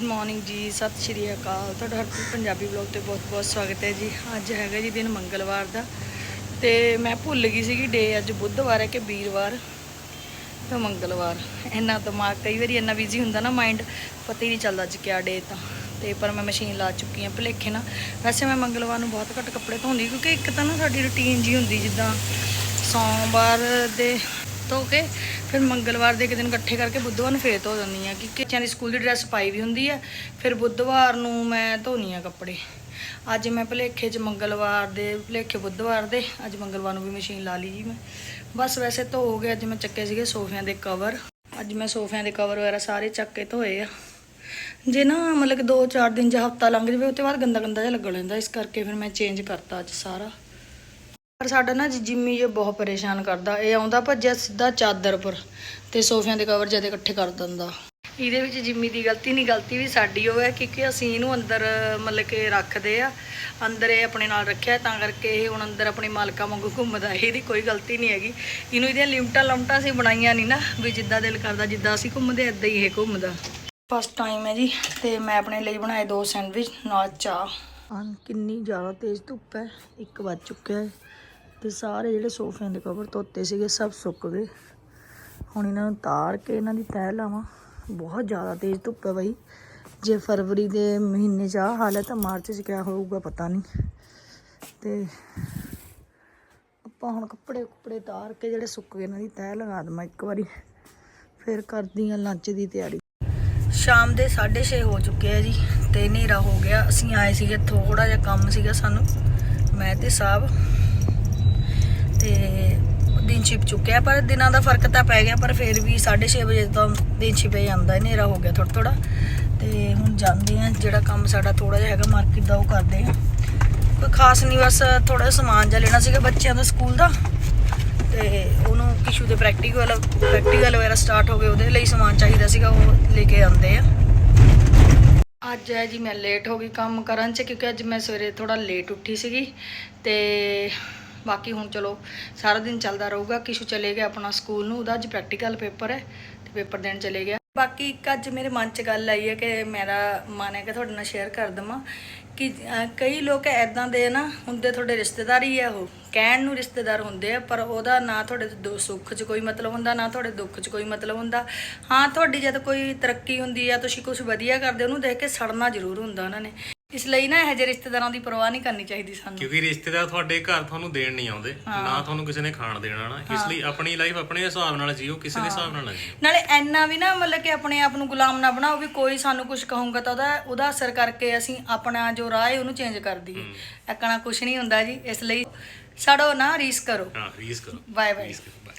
Good morning ਜੀ, ਸਤਿ ਸ਼੍ਰੀ ਅਕਾਲ। ਤੁਹਾਡਾ ਹਰਪ੍ਰੀਤ ਪੰਜਾਬੀ ਬਲੌਗ ਤੇ ਬਹੁਤ-ਬਹੁਤ ਸਵਾਗਤ ਹੈ ਜੀ। ਅੱਜ ਹੈਗਾ ਜੀ ਦਿਨ ਮੰਗਲਵਾਰ ਦਾ ਤੇ ਮੈਂ ਭੁੱਲ ਗਈ ਸੀਗੀ ਡੇ ਅੱਜ ਬੁੱਧਵਾਰ ਹੈ ਕਿ ਵੀਰਵਾਰ? ਤਾਂ ਮੰਗਲਵਾਰ। ਇੰਨਾ ਦਿਮਾਗ, ਕਈ ਵਾਰੀ ਇੰਨਾ ਬਿਜ਼ੀ ਹੁੰਦਾ ਨਾ ਮਾਈਂਡ ਪਤਾ ਹੀ ਨਹੀਂ ਚੱਲਦਾ ਅੱਜ ਕਿਆ ਡੇ ਤਾਂ। ਤੇ ਪਰ ਮੈਂ ਮਸ਼ੀਨ ਲਾ ਚੁੱਕੀ ਹਾਂ ਭੁਲੇਖੇ ਨਾ ਵੈਸੇ ਮੈਂ ਮੰਗਲਵਾਰ ਨੂੰ ਬਹੁਤ ਘੱਟ ਕੱਪੜੇ ਧੋਂਦੀ ਕਿਉਂਕਿ ਇੱਕ ਤਾਂ ਨਾ ਸਾਡੀ ਰੁਟੀਨ ਜੀ ਹੁੰਦੀ ਜਿੱਦਾਂ ਸੋਮਵਾਰ ਦੇ ਧੋ ਕੇ ਫਿਰ ਮੰਗਲਵਾਰ ਦੇ ਇੱਕ ਦਿਨ ਇਕੱਠੇ ਕਰਕੇ ਬੁੱਧਵਾਰ ਨੂੰ ਫੇਰ ਧੋ ਦਿੰਦੀ ਆ ਕਿ ਬੱਚਿਆਂ ਦੀ ਸਕੂਲ ਦੀ ਡਰੈਸ ਪਾਈ ਵੀ ਹੁੰਦੀ ਹੈ ਫਿਰ ਬੁੱਧਵਾਰ ਨੂੰ ਮੈਂ ਧੋਨੀ ਆ ਕੱਪੜੇ। ਅੱਜ ਮੈਂ ਭੁਲੇਖੇ 'ਚ ਮੰਗਲਵਾਰ ਦੇ, ਭੁਲੇਖੇ ਬੁੱਧਵਾਰ ਦੇ, ਅੱਜ ਮੰਗਲਵਾਰ ਨੂੰ ਵੀ ਮਸ਼ੀਨ ਲਾ ਲਈ ਜੀ ਮੈਂ। ਬਸ ਵੈਸੇ ਧੋ ਗਏ, ਅੱਜ ਮੈਂ ਚੱਕੇ ਸੀਗੇ ਸੋਫਿਆਂ ਦੇ ਕਵਰ। ਅੱਜ ਮੈਂ ਸੋਫਿਆਂ ਦੇ ਕਵਰ ਵਗੈਰਾ ਸਾਰੇ ਚੱਕ ਕੇ ਧੋਏ ਆ। ਜੇ ਨਾ ਮਤਲਬ ਕਿ 2-4 ਦਿਨ ਜਾਂ ਹਫਤਾ ਲੰਘ ਜਾਵੇ ਉਸ ਤੋਂ ਬਾਅਦ ਗੰਦਾ ਗੰਦਾ ਜਿਹਾ ਲੱਗਣ ਲੈਂਦਾ ਇਸ ਕਰਕੇ ਫਿਰ ਮੈਂ ਚੇਂਜ ਕਰਤਾ ਅੱਜ ਸਾਰਾ। ਪਰ ਸਾਡਾ ਨਾ ਜਿੰਮੀ ਜੇ ਬਹੁਤ ਪਰੇਸ਼ਾਨ ਕਰਦਾ, ਇਹ ਆਉਂਦਾ ਭੱਜਿਆ ਸਿੱਧਾ ਚਾਦਰ ਪਰ ਤੇ ਸੋਫਿਆਂ ਦੇ ਕਵਰ ਜਦੇ ਇਕੱਠੇ ਕਰ ਦਿੰਦਾ। ਇਹਦੇ ਵਿੱਚ ਜਿੰਮੀ ਦੀ ਗਲਤੀ ਨਹੀਂ, ਗਲਤੀ ਵੀ ਸਾਡੀ ਉਹ ਹੈ ਕਿਉਂਕਿ ਅਸੀਂ ਇਹਨੂੰ ਅੰਦਰ, ਮਤਲਬ ਕਿ ਰੱਖਦੇ ਆ, ਅੰਦਰ ਇਹ ਆਪਣੇ ਨਾਲ ਰੱਖਿਆ, ਤਾਂ ਕਰਕੇ ਇਹ ਹੁਣ ਅੰਦਰ ਆਪਣੇ ਮਾਲਕਾਂ ਵਾਂਗੂ ਘੁੰਮਦਾ, ਇਹਦੀ ਕੋਈ ਗਲਤੀ ਨਹੀਂ ਹੈਗੀ। ਇਹਨੂੰ ਇਹਦੀਆਂ ਲਿਮਟਾਂ ਲਮਟਾਂ ਅਸੀਂ ਬਣਾਈਆਂ ਨਹੀਂ ਨਾ, ਵੀ ਜਿੱਦਾਂ ਦਿਲ ਕਰਦਾ, ਜਿੱਦਾਂ ਅਸੀਂ ਘੁੰਮਦੇ, ਏਦਾਂ ਹੀ ਇਹ ਘੁੰਮਦਾ। ਫਸਟ ਟਾਈਮ ਹੈ ਜੀ, ਤੇ ਮੈਂ ਆਪਣੇ ਲਈ ਬਣਾਏ ਦੋ ਸੈਂਡਵਿਚ, ਨਾਲ ਚਾਹ। ਕਿੰਨੀ ਜ਼ਿਆਦਾ ਤੇਜ਼ ਧੁੱਪ ਹੈ, ਇੱਕ ਵੱਜ ਚੁੱਕਿਆ ਹੈ। ਤੇ ਸਾਰੇ ਜਿਹੜੇ ਸੋਫਿਆਂ ਦੇ ਕਵਰ ਧੋਤੇ ਸੀਗੇ, ਸਭ ਸੁੱਕ ਗਏ। ਹੁਣ ਇਹਨਾਂ ਨੂੰ ਤਾਰ ਕੇ ਇਹਨਾਂ ਦੀ ਤਹਿ ਲਾਵਾਂ। ਬਹੁਤ ਜ਼ਿਆਦਾ ਤੇਜ਼ ਧੁੱਪ ਹੈ ਬਈ। ਜੇ ਫਰਵਰੀ ਦੇ ਮਹੀਨੇ 'ਚ ਆ ਹਾਲ ਹੈ ਤਾਂ ਮਾਰਚ 'ਚ ਕਿਆ ਹੋਊਗਾ ਪਤਾ ਨਹੀਂ। ਤੇ ਆਪਾਂ ਹੁਣ ਕੱਪੜੇ ਕੁੱਪੜੇ ਤਾਰ ਕੇ ਜਿਹੜੇ ਸੁੱਕ ਗਏ, ਇਹਨਾਂ ਦੀ ਤਹਿ ਲਗਾ ਦਵਾਂ ਇੱਕ ਵਾਰੀ। ਫਿਰ ਕਰਦੀ ਹਾਂ ਲੰਚ ਦੀ ਤਿਆਰੀ। ਸ਼ਾਮ ਦੇ 6:30 ਹੋ ਚੁੱਕੇ ਆ ਜੀ ਤੇ ਹਨੇਰਾ ਹੋ ਗਿਆ। ਅਸੀਂ ਆਏ ਸੀਗੇ ਥੋੜਾ ਜਿਹਾ ਕੰਮ ਸੀਗਾ ਸਾਨੂੰ। ਮੈਂ ਤੇ ਸਾਹਿਬ ਦਿਨ ਛਿਪ ਚੁੱਕਿਆ ਪਰ ਦਿਨਾਂ ਦਾ ਫ਼ਰਕ ਤਾਂ ਪੈ ਗਿਆ, ਪਰ ਫਿਰ ਵੀ 6:30 ਵਜੇ ਤੋਂ ਦਿਨ ਛਿਪੇ ਜਾਂਦਾ, ਹਨੇਰਾ ਹੋ ਗਿਆ ਥੋੜਾ ਥੋੜਾ ਤੇ ਹੁਣ ਜਾਂਦੇ ਆ ਜਿਹੜਾ ਕੰਮ ਸਾਡਾ ਥੋੜਾ ਜਿਹਾ ਹੈਗਾ ਮਾਰਕੀਟ ਦਾ ਉਹ ਕਰਦੇ ਆ ਕੋਈ ਖਾਸ ਨਹੀਂ, ਬਸ ਥੋੜਾ ਜਿਹਾ ਸਮਾਨ ਜਿਹਾ ਲੈਣਾ ਸੀਗਾ ਬੱਚਿਆਂ ਦਾ ਸਕੂਲ ਦਾ। ਤੇ ਉਹਨੂੰ ਕਿਸ਼ੂ ਦੇ ਪ੍ਰੈਕਟੀਕਲ ਪ੍ਰੈਕਟੀਕਲ ਵਗੈਰਾ ਸਟਾਰਟ ਹੋ ਗਏ, ਉਹਦੇ ਲਈ ਸਮਾਨ ਚਾਹੀਦਾ ਸੀਗਾ, ਉਹ ਲੈ ਕੇ ਆਉਂਦੇ ਆ। ਅੱਜ ਹੈ ਜੀ ਮੈਂ ਲੇਟ ਹੋ ਗਈ ਕੰਮ ਕਰਨ ਚ, ਕਿਉਂਕਿ ਅੱਜ ਮੈਂ ਸਵੇਰੇ ਥੋੜਾ ਲੇਟ ਉੱਠੀ ਸੀਗੀ। ਤੇ ਬਾਕੀ ਹੁਣ ਚਲੋ ਸਾਰਾ ਦਿਨ ਚੱਲਦਾ ਰਹੂਗਾ, ਕਿਸ਼ੂ ਚਲੇ ਗਿਆ ਆਪਣਾ ਸਕੂਲ ਨੂੰ, ਉਹਦਾ ਅੱਜ ਪ੍ਰੈਕਟੀਕਲ ਪੇਪਰ ਹੈ ਤੇ ਪੇਪਰ ਦੇਣ ਚਲੇ ਗਿਆ। ਬਾਕੀ ਇੱਕ ਅੱਜ ਮੇਰੇ ਮਨ 'ਚ ਗੱਲ ਆਈ ਹੈ ਕਿ ਮੇਰਾ ਮਨ ਹੈ ਕਿ ਤੁਹਾਡੇ ਨਾਲ ਸ਼ੇਅਰ ਕਰ ਦਵਾਂ ਕਿ ਕਈ ਲੋਕ ਐਦਾਂ ਦੇ ਨਾ, ਹੁੰਦੇ ਤੁਹਾਡੇ ਰਿਸ਼ਤੇਦਾਰ ਹੀ ਆ ਉਹ, ਕਹਿਣ ਨੂੰ ਰਿਸ਼ਤੇਦਾਰ ਹੁੰਦੇ ਆ, ਪਰ ਉਹਦਾ ਨਾ ਤੁਹਾਡੇ ਦੁ- ਸੁੱਖ 'ਚ ਕੋਈ ਮਤਲਬ ਹੁੰਦਾ, ਨਾ ਤੁਹਾਡੇ ਦੁੱਖ 'ਚ ਕੋਈ ਮਤਲਬ ਹੁੰਦਾ। ਹਾਂ, ਤੁਹਾਡੀ ਜਦ ਕੋਈ ਤਰੱਕੀ ਹੁੰਦੀ ਆ, ਤੁਸੀਂ ਕੁਝ ਵਧੀਆ ਕਰਦੇ ਉਹਨੂੰ ਦੇਖ ਕੇ ਸੜਨਾ ਜ਼ਰੂਰ ਹੁੰਦਾ ਉਹਨਾਂ ਨੇ। ਇਸ ਲਈ ਨਾ ਇਹੋ ਜਿਹੇ ਰਿਸ਼ਤੇਦਾਰਾਂ ਦੀ ਪਰਵਾਹ ਨਹੀਂ ਕਰਨੀ ਚਾਹੀਦੀ ਸਾਨੂੰ। ਕਿਉਂਕਿ ਰਿਸ਼ਤੇਦਾਰ ਤੁਹਾਡੇ ਘਰ ਤੁਹਾਨੂੰ ਦੇਣ ਨਹੀਂ ਆਉਂਦੇ ਨਾ ਤੁਹਾਨੂੰ ਕਿਸੇ ਨੇ ਖਾਣ ਦੇਣਾ ਨਾ। ਇਸ ਲਈ ਆਪਣੀ ਲਾਈਫ ਆਪਣੇ ਹਿਸਾਬ ਨਾਲ ਜੀਓ ਕਿਸੇ ਦੇ ਹਿਸਾਬ ਨਾਲ ਨਾ ਜੀਓ। ਨਾਲੇ ਐਨਾ ਵੀ ਨਾ ਮਤਲਬ ਕਿ ਆਪਣੇ ਆਪ ਨੂੰ ਗੁਲਾਮ ਨਾ ਬਣਾਓ ਵੀ ਕੋਈ ਸਾਨੂੰ ਕੁਝ ਕਹੂੰਗਾ ਤਾਂ ਉਹਦਾ ਉਹਦਾ ਅਸਰ ਕਰਕੇ ਅਸੀਂ ਆਪਣਾ ਜੋ ਰਾਹ ਹੈ ਉਹਨੂੰ ਚੇਂਜ ਕਰ ਦਈਏ। ਐਕਣਾ ਕੁਝ ਨਹੀਂ ਹੁੰਦਾ ਜੀ ਇਸ ਲਈ ਸੜੋ ਨਾ ਰੀਸ ਕਰੋ। ਹਾਂ ਰੀਸ ਕਰੋ। ਬਾਏ ਬਾਏ ਰੀਸ ਕਰੋ